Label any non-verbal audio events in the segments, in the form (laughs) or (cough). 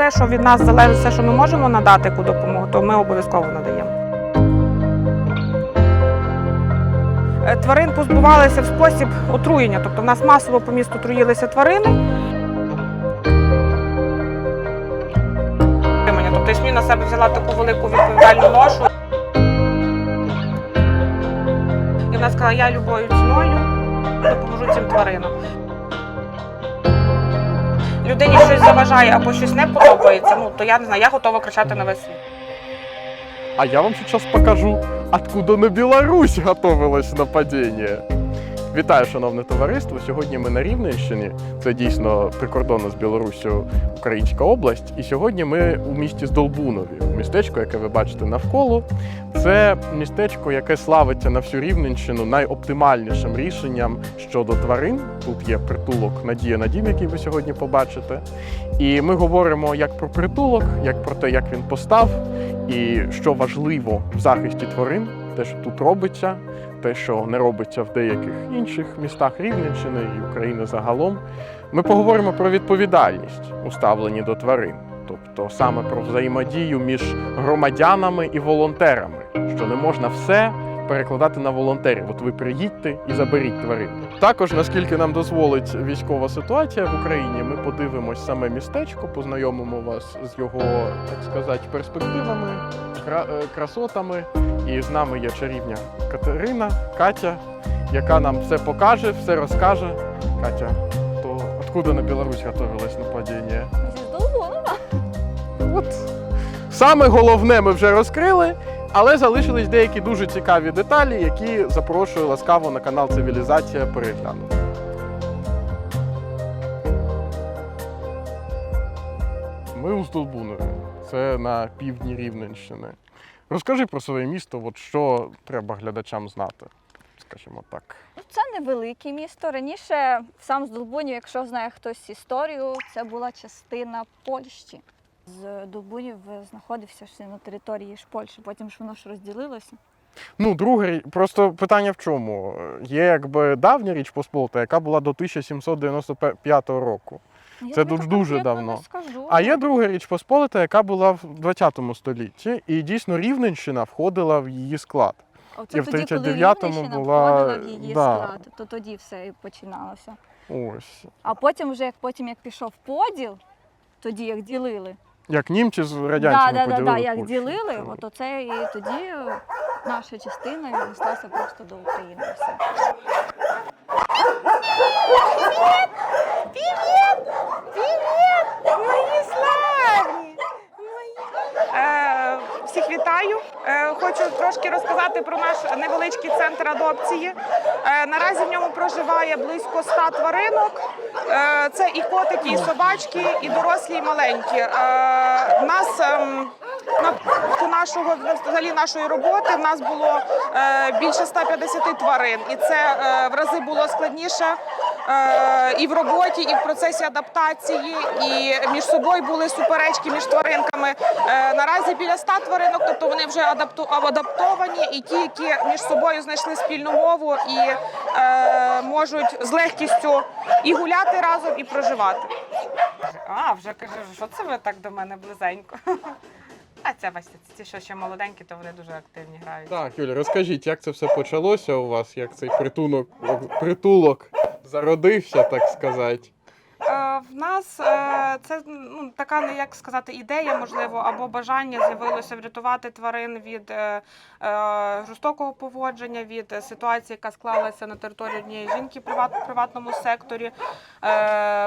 все, що від нас залежить, все, що ми можемо надати яку допомогу, то ми обов'язково надаємо. Е, Тварин позбувалися в спосіб отруєння, тобто в нас масово по місту труїлися тварини. Тобто СМІ на себе взяла таку велику відповідальну ношу. І вона сказала, я любою ціною допоможу цим тваринам. Людині щось заважає або щось не подобається, ну то я не знаю, я готова кричати на весь світ. А я вам сейчас покажу, откуда на Білорусь готовилось нападіння. Вітаю, шановне товариство. Сьогодні ми на Рівненщині. Це дійсно прикордонна з Білоруссю Українська область. І сьогодні ми у місті Здолбунові, містечко, яке ви бачите навколо. Це містечко, яке славиться на всю Рівненщину найоптимальнішим рішенням щодо тварин. Тут є притулок Надія на дім, який ви сьогодні побачите. І ми говоримо як про притулок, як про те, як він постав, і що важливо в захисті тварин, те, що тут робиться, те, що не робиться в деяких інших містах Рівненщини і України загалом. Ми поговоримо про відповідальність у ставленні до тварин, тобто саме про взаємодію між громадянами і волонтерами, що не можна все перекладати на волонтерів. От ви приїдьте і заберіть тварину. Також, наскільки нам дозволить військова ситуація в Україні, ми подивимось саме містечко, познайомимо вас з його, так сказати, перспективами, е, красотами. І з нами є чарівня Катерина, Катя, яка нам все покаже, все розкаже. Катя, то откуда на Білорусь готовилось нападіння? Зі. От саме головне ми вже розкрили, але залишились деякі дуже цікаві деталі, які запрошую ласкаво на канал Цивілізація переглянути. Ми у Столбунові. Це на півдні Рівненщини. Розкажи про своє місто, от що треба глядачам знати, скажімо так. Ну, Це невелике місто. Раніше сам Здолбунів, якщо знає хтось історію, це була частина Польщі. З Долбунів знаходився ще на території ж Польщі, потім ж воно ж розділилося. Ну, друге, просто питання в чому? Є якби давня річ Посполита, яка була до 1795 року. Я Це дуже- дуже давно. Скажу. А є друга річ Посполита, яка була в 20 столітті, і дійсно Рівненщина входила в її склад. Оце і в тоді, 39-му була- входила в її да. склад, то тоді все і починалося. Ось. А потім, вже як потім як пішов поділ, тоді як ділили, Як німці з да, радянськими да, да, да, поділили як Польщу. ділили, Це от оце і тоді наша частина віднеслася просто до України. Все. Мої славні! Е, всіх вітаю. Е, хочу трошки розказати про наш невеличкий центр адопції. Е, наразі в ньому проживає близько 100 тваринок. Е, це і котики, і собачки, і дорослі, і маленькі. У нас ем, на нашого взагалі нашої роботи в нас було е, більше 150 тварин, і це е, в рази було складніше е, і в роботі, і в процесі адаптації, і між собою були суперечки між тваринками. Е, наразі біля 100 тваринок, тобто вони вже адаптовані, і ті, які між собою знайшли спільну мову і е, можуть з легкістю і гуляти разом, і проживати. А, вже кажу, що це ви так до мене близенько. (laughs) А це бачите, ці, що ще молоденькі, то вони дуже активні грають. Так, Юля, розкажіть, як це все почалося у вас, як цей притулок, притулок зародився, так сказати. Е, В нас е, це ну, така не як сказати ідея, можливо, або бажання з'явилося врятувати тварин від е, жорстокого поводження, від ситуації, яка склалася на території однієї жінки в приват, приватному секторі.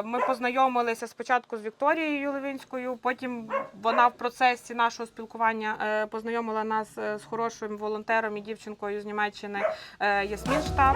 Ми познайомилися спочатку з Вікторією Левинською, потім вона в процесі нашого спілкування познайомила нас з хорошим волонтером і дівчинкою з Німеччини е, Ясмін Штаб.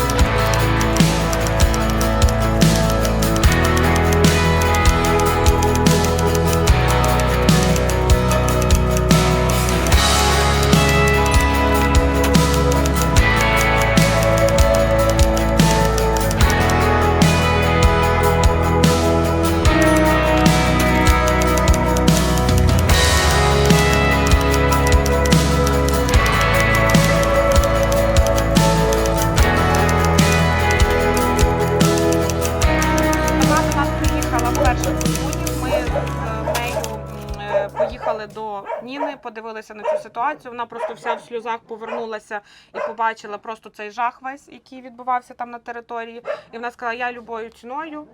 подивилися на цю ситуацію. Вона просто вся в сльозах повернулася і побачила просто цей жах весь, який відбувався там на території. І вона сказала: я любою ціною.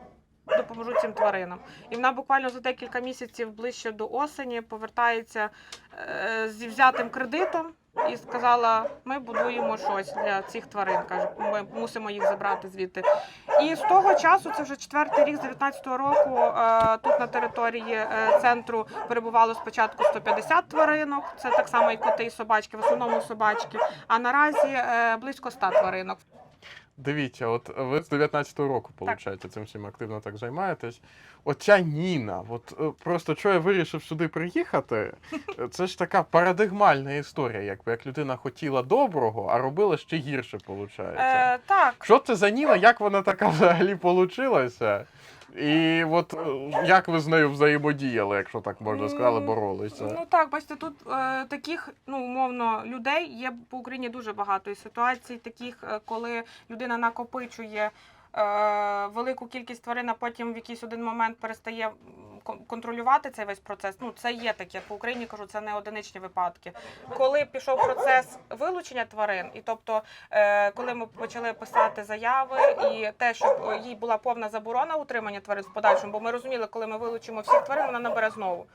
Допоможу цим тваринам, і вона буквально за декілька місяців ближче до осені повертається е, зі взятим кредитом і сказала: ми будуємо щось для цих тварин. каже, ми мусимо їх забрати звідти. І з того часу, це вже четвертий рік з 19-го року. е, Тут на території е, центру перебувало спочатку 150 тваринок. Це так само і коти, і собачки, в основному собачки. А наразі е, близько 100 тваринок. Дивіться, от ви з 19-го року, виходить, цим всім активно так займаєтесь. Оця Ніна, от е, просто що я вирішив сюди приїхати, е, це ж така парадигмальна історія, якби як людина хотіла доброго, а робила ще гірше, виходить. Е, так, Що це за Ніна? Як вона така взагалі получилася? І от е, як ви з нею взаємодіяли, якщо так можна сказати, боролися? Ну так, бачите, тут е, таких, ну умовно, людей є по Україні дуже багато і ситуацій, таких, е, коли людина накопичує велику кількість тварин, а потім в якийсь один момент перестає контролювати цей весь процес. Ну це є таке. По Україні кажу, це не одиничні випадки. Коли пішов процес вилучення тварин, і тобто, е, коли ми почали писати заяви, і те, щоб е, їй була повна заборона утримання тварин в подальшому, бо ми розуміли, коли ми вилучимо всіх тварин, вона набере знову.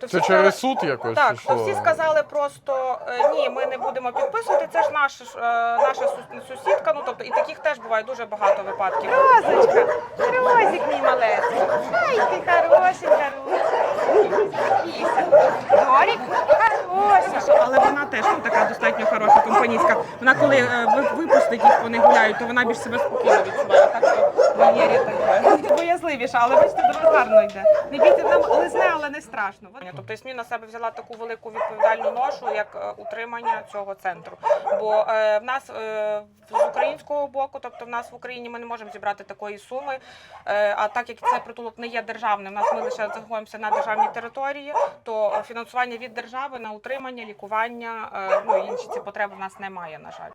То Це всі через суд якось? так, чи що? всі сказали просто е, ні, ми не будемо підписувати. Це ж наш, е, наша сус- сусідка. Ну тобто і таких теж буває дуже багато випадків. Розочка, Розик мій малесенький. Ай, ти хороший, хороший. Дорік, хороший. Але вона теж ну, така достатньо хороша компанійська. Вона коли е, ви- випустить їх, вони гуляють, то вона більш себе спокійно відчуває. Так що вольєрі так боязливіша, але бачите, гарно йде. Не бійте нам лизне, але не страшно. Тобто СМІ на себе взяла таку велику відповідальну ношу, як е, утримання цього центру. Бо е, в нас е, з українського боку, тобто в нас в Україні ми не можемо зібрати такої суми. Е, а так як цей притулок не є державним, в нас ми лише знаходимося на державній території, то е, фінансування від держави на утримання, лікування, е, ну інші ці потреби в нас немає, на жаль.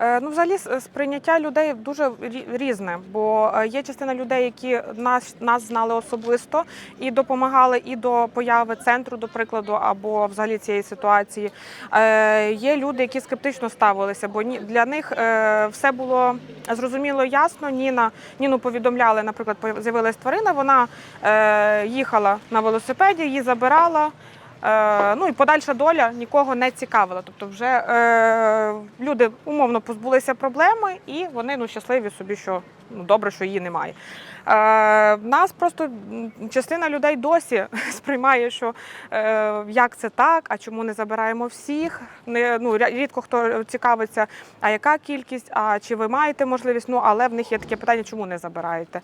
Ну, взагалі, сприйняття людей дуже різне, бо е, є частина людей, які нас, нас знали особисто і допомагали і до появи центру, до прикладу, або взагалі цієї ситуації. Е, Є люди, які скептично ставилися, бо для них е, все було зрозуміло ясно. Ніна Ніну повідомляли, наприклад, з'явилась тварина. Вона е, їхала на велосипеді, її забирала. Е, ну і подальша доля нікого не цікавила. Тобто, вже е, люди умовно позбулися проблеми, і вони ну щасливі собі, що ну добре, що її немає. Е, нас просто частина людей досі (laughs) сприймає, що е, як це так, а чому не забираємо всіх. Не ну рідко хто цікавиться, а яка кількість, а чи ви маєте можливість? Ну але в них є таке питання, чому не забираєте.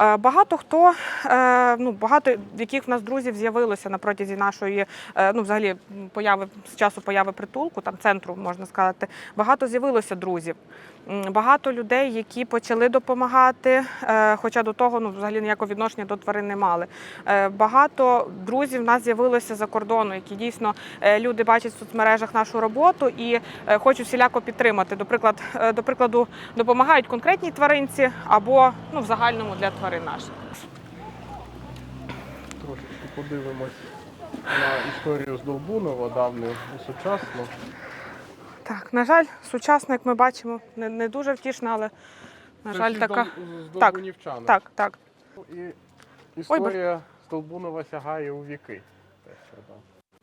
Е, Багато хто, е, ну багато яких в нас друзів з'явилося на протязі нашої, е, ну взагалі появи з часу появи притулку, там центру можна сказати. Багато з'явилося друзів. Багато людей, які почали допомагати, е, хоча до того ну взагалі ніякого відношення до тварин не мали. Е, Багато друзів в нас з'явилося за кордону, які дійсно е, люди бачать в соцмережах нашу роботу і хочуть всіляко підтримати. До приклад, до прикладу, допомагають конкретній тваринці або ну в загальному для тварин наших. Трошечки подивимось на історію з Долбунова, давню і сучасну. Так, на жаль, сучасно, як ми бачимо, не, не дуже втішна, але на Це жаль, така. З Так, Так, так. І історія з Долбунова сягає у віки.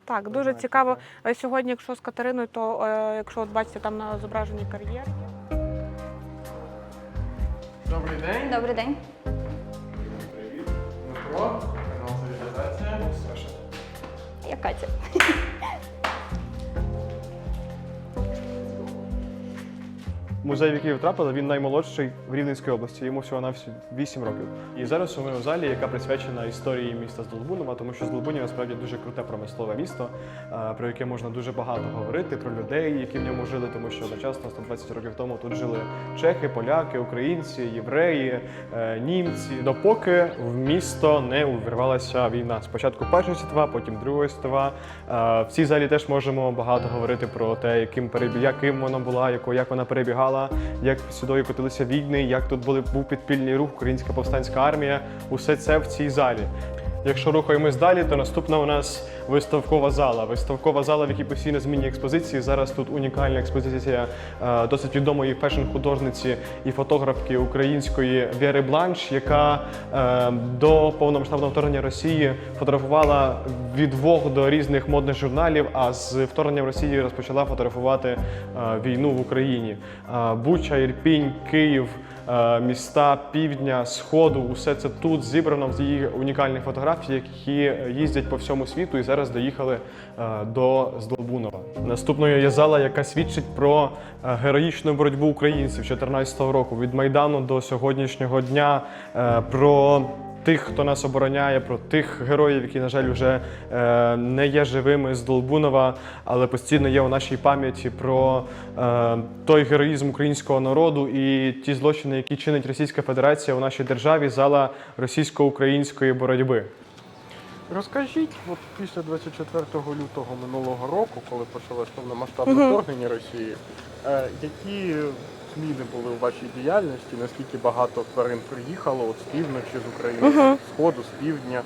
Так, дуже Знаєте, цікаво. так. Е, Сьогодні, якщо з Катериною, то е, якщо от бачите там на зображенні кар'єр. Добрий день. Добрий день. Дмитро, канал Цивілізація. Я Катя. Музей, в який ви трапили, він наймолодший в Рівненській області. Йому всього на 8 років. І зараз ми у залі, яка присвячена історії міста Здолбунова, тому що Здолбунів насправді дуже круте промислове місто, е, про яке можна дуже багато говорити, про людей, які в ньому жили, тому що одночасно 120 років тому тут жили чехи, поляки, українці, євреї, е, німці. Допоки в місто не увірвалася війна. Спочатку Перша світова, потім Друга світова. Е, В цій залі теж можемо багато говорити про те, яким перебіг, яким вона була, як вона перебігала. Була, як сюди котилися війни, як тут були, був підпільний рух, українська повстанська армія. Усе це в цій залі. Якщо рухаємось далі, то наступна у нас виставкова зала. Виставкова зала, в якій постійно змінні експозиції. Зараз тут унікальна експозиція е, досить відомої фешн-художниці і фотографки української Вєри Бланш, яка е, до повномасштабного вторгнення Росії фотографувала від Vogue до різних модних журналів. А з вторгненням Росії розпочала фотографувати е, війну в Україні. Буча, Ірпінь, Київ міста півдня, сходу, усе це тут зібрано в її унікальних фотографії, які їздять по всьому світу і зараз доїхали е, до Здолбунова. Наступною є зала, яка свідчить про е, героїчну боротьбу українців 2014 року від майдану до сьогоднішнього дня. е, Про Тих, хто нас обороняє, про тих героїв, які, на жаль, вже е, не є живими з Долбунова, але постійно є у нашій пам'яті про е, той героїзм українського народу і ті злочини, які чинить Російська Федерація у нашій державі, зала російсько-української боротьби. Розкажіть, от після 24 лютого минулого року, коли почалось повномасштабне вторгнення Росії, е, які зміни були у вашій діяльності? Наскільки багато тварин приїхало от з півночі з України, з сходу, з півдня?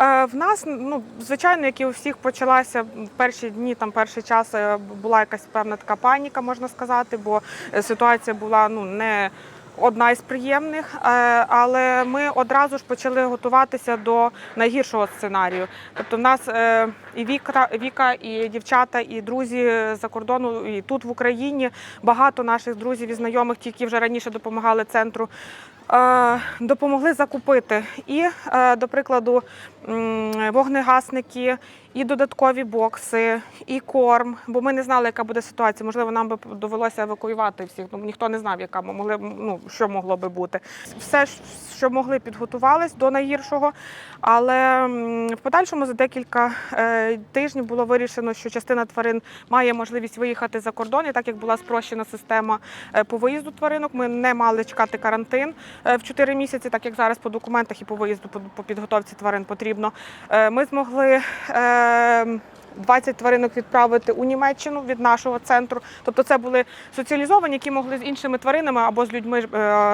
Е, В нас, ну звичайно, як і у всіх почалася в перші дні, там перший час е, була якась певна така паніка, можна сказати, бо е, ситуація була ну не одна із приємних. Е, Але ми одразу ж почали готуватися до найгіршого сценарію. Тобто, в нас е, і Віка, Віка, і дівчата, і друзі за кордону, і тут в Україні багато наших друзів і знайомих, ті, які вже раніше допомагали центру. е, Допомогли закупити і, е, до прикладу, вогнегасники, і додаткові бокси, і корм. Бо ми не знали, яка буде ситуація. Можливо, нам би довелося евакуювати всіх. Ну ніхто не знав, яка ми могли ну що могло би бути. Все, що могли, підготувались до найгіршого. Але в подальшому за декілька тижнів було вирішено, що частина тварин має можливість виїхати за кордон. І так як була спрощена система е, по виїзду тваринок, ми не мали чекати карантин е, в 4 місяці, так як зараз по документах і по виїзду по, по підготовці тварин потрібно. Е, Ми змогли. Е, 20 тваринок відправити у Німеччину від нашого центру. Тобто це були соціалізовані, які могли з іншими тваринами або з людьми е,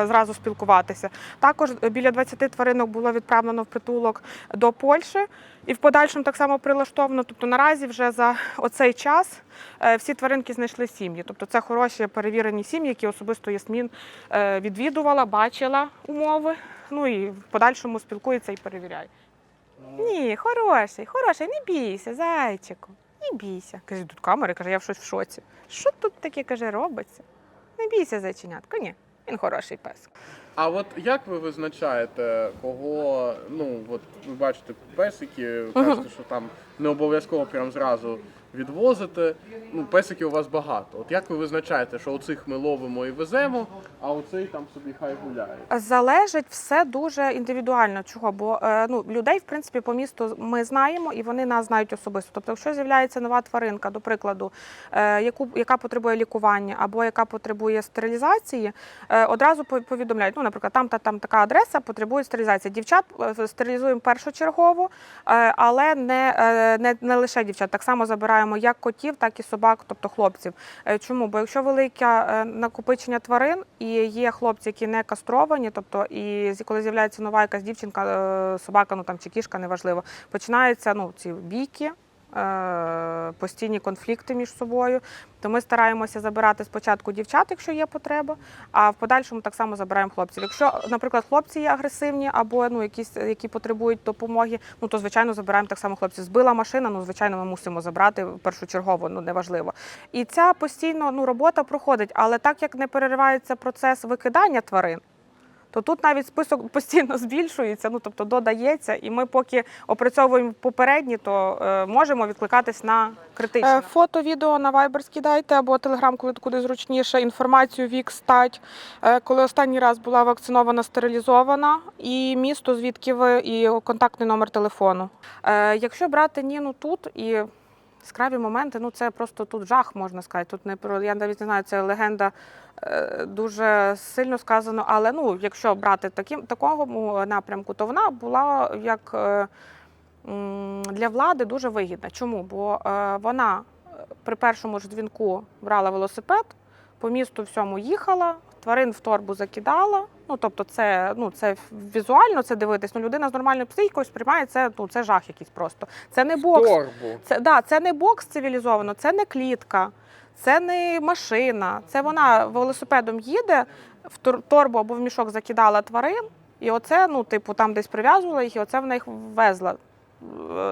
зразу спілкуватися. Також біля 20 тваринок було відправлено в притулок до Польщі і в подальшому так само прилаштовано. Тобто наразі вже за оцей час е, всі тваринки знайшли сім'ї. Тобто це хороші перевірені сім'ї, які особисто Ясмін е, відвідувала, бачила умови. Ну і в подальшому спілкується і перевіряє. Ні, хороший, хороший, не бійся, зайчику. Не бійся. Каже, тут камери, каже, я в щось в шоці. Що тут таке каже, робиться? Не бійся, зайченятко. Ні, він хороший пес. А от як ви визначаєте, кого, ну от ви бачите песики, кажете, що там не обов'язково прям зразу відвозите. Ну, песиків у вас багато. От як ви визначаєте, що оцих ми ловимо і веземо, а оцей там собі хай гуляє? Залежить все дуже індивідуально. Чого? Бо е, ну, людей, в принципі, по місту ми знаємо і вони нас знають особисто. Тобто, якщо з'являється нова тваринка, до прикладу, е, яку, яка потребує лікування або яка потребує стерилізації, е, одразу по- повідомляють, ну, наприклад, там та там така адреса потребує стерилізації. Дівчат стерилізуємо першочергово, але не, не, не лише дівчат. Так само забираємо як котів, так і собак, тобто хлопців. Е, Чому? Бо якщо велике е, накопичення тварин і є хлопці, які не кастровані, тобто і коли з'являється нова якась дівчинка, е, собака, ну там чи кішка, неважливо, починаються ну, ці бійки. Е, Постійні конфлікти між собою, то ми стараємося забирати спочатку дівчат, якщо є потреба, а в подальшому так само забираємо хлопців. Якщо, наприклад, хлопці є агресивні або ну якісь, які потребують допомоги, ну то звичайно забираємо так само хлопців. Збила машина, ну звичайно, ми мусимо забрати першочергово, ну неважливо. І ця постійно ну робота проходить, але так як не переривається процес викидання тварин. То тут навіть список (laughs) постійно збільшується, ну тобто додається, і ми поки опрацьовуємо попередні, то е, можемо відкликатись на критичне. Е, Фото, відео на Viber скидайте або Telegram, коли куди зручніше. Інформацію вік стать, е, коли останній раз була вакцинована, стерилізована, і місто, звідки ви, і контактний номер телефону. Е, Якщо брати Ніну тут і яскраві моменти, ну це просто тут жах, можна сказати. Тут не про я навіть не знаю, це легенда е, дуже сильно сказано. Але ну, якщо брати таким такому напрямку, то вона була як е, для влади дуже вигідна. Чому? Бо е, вона при першому ж дзвінку брала велосипед. по місту всьому їхала, тварин в торбу закидала. Ну, тобто, це, ну, це візуально це дивитись. Ну, людина з нормальною психікою сприймає це, ну, це жах якийсь просто. Це не бокс. Торбу. Це, да, це не бокс цивілізовано, це не клітка, це не машина. Це вона велосипедом їде, в тор- торбу або в мішок закидала тварин, і оце, ну, типу, там десь прив'язувала їх, і оце вона їх везла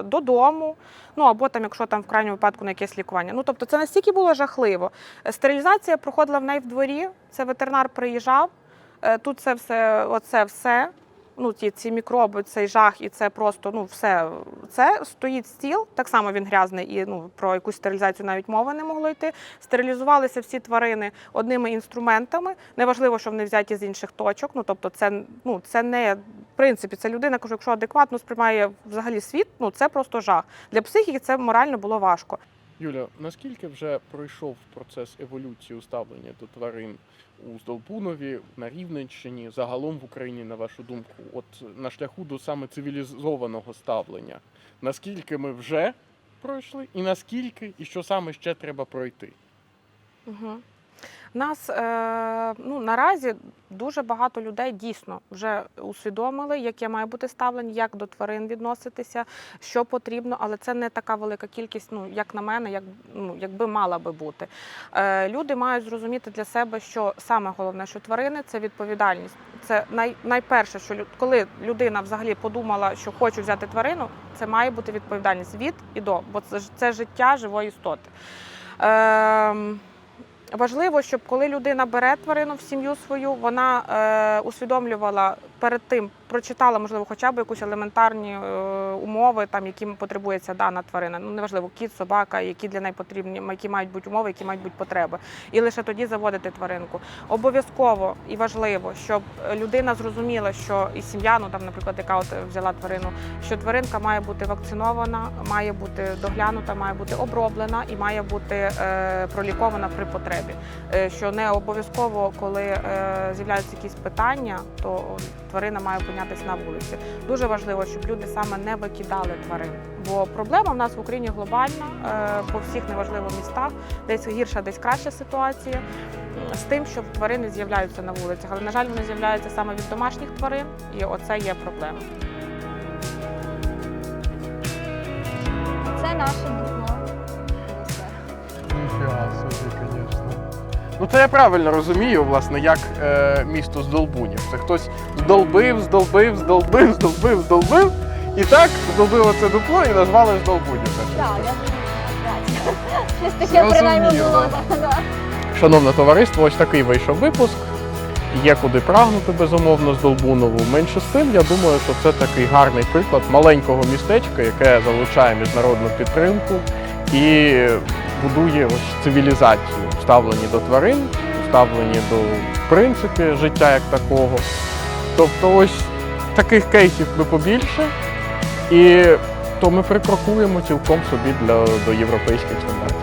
додому. Ну або там, якщо там в крайньому випадку на якесь лікування. Ну тобто це настільки було жахливо. Е, Стерилізація проходила в неї в дворі. Це ветеринар приїжджав. Е, Тут це все, оце все. Ну, ті ці мікроби, цей жах, і це просто ну все. Це стоїть стіл. Так само він грязний, і ну про якусь стерилізацію навіть мови не могло йти. Стерилізувалися всі тварини одними інструментами. Неважливо, що вони взяті з інших точок. Ну тобто, це ну це не в принципі, це людина, кажу, якщо адекватно сприймає взагалі світ, ну це просто жах. Для психіки це морально було важко. Юля, наскільки вже пройшов процес еволюції ставлення до тварин у Здолбунові, на Рівненщині, загалом в Україні, на вашу думку, от на шляху до саме цивілізованого ставлення? Наскільки ми вже пройшли, і наскільки, і що саме ще треба пройти? Угу. Нас е, ну, наразі дуже багато людей дійсно вже усвідомили, яке має бути ставлення, як до тварин відноситися, що потрібно, але це не така велика кількість, ну як на мене, як ну якби мала би бути. Е, люди мають зрозуміти для себе, що саме головне, що тварини це відповідальність. Це най, найперше, що коли людина взагалі подумала, що хочу взяти тварину, це має бути відповідальність від і до, бо це, це життя живої істоти. Е, Важливо, щоб коли людина бере тварину в сім'ю свою, вона е, усвідомлювала перед тим, прочитала, можливо, хоча б якусь елементарні е, умови, там, яким потребується дана тварина. Ну, неважливо, кіт, собака, які для неї потрібні, які мають бути умови, які мають бути потреби. І лише тоді заводити тваринку. Обов'язково і важливо, щоб людина зрозуміла, що і сім'я, ну там, наприклад, яка от взяла тварину, що тваринка має бути вакцинована, має бути доглянута, має бути оброблена і має бути е, пролікована при потребі. Е, що не обов'язково, коли е, з'являються якісь питання, то тварина має опинятися на вулиці. Дуже важливо, щоб люди саме не викидали тварин. Бо проблема в нас в Україні глобальна е, по всіх неважливо містах, десь гірша, десь краща ситуація. З тим, що тварини з'являються на вулицях, але на жаль, вони з'являються саме від домашніх тварин, і оце є проблема. Це наше Ну це я правильно розумію, власне, як е, місто здолбунів. Це хтось здолбив, здолбив, здолбив, здолбив, здолбив. І так здолбило це дупло і назвали здолбунів. Так, я щось таке принаймні було. Шановне товариство, ось такий вийшов випуск. Є куди прагнути, безумовно, з Долбунову. Менше з тим, я думаю, що це такий гарний приклад маленького містечка, яке залучає міжнародну підтримку і будує ось цивілізацію ставлені до тварин, ставлені до принципів життя як такого. Тобто, ось таких кейсів би побільше, і то ми прикрокуємо цілком собі для, до європейських стандартів.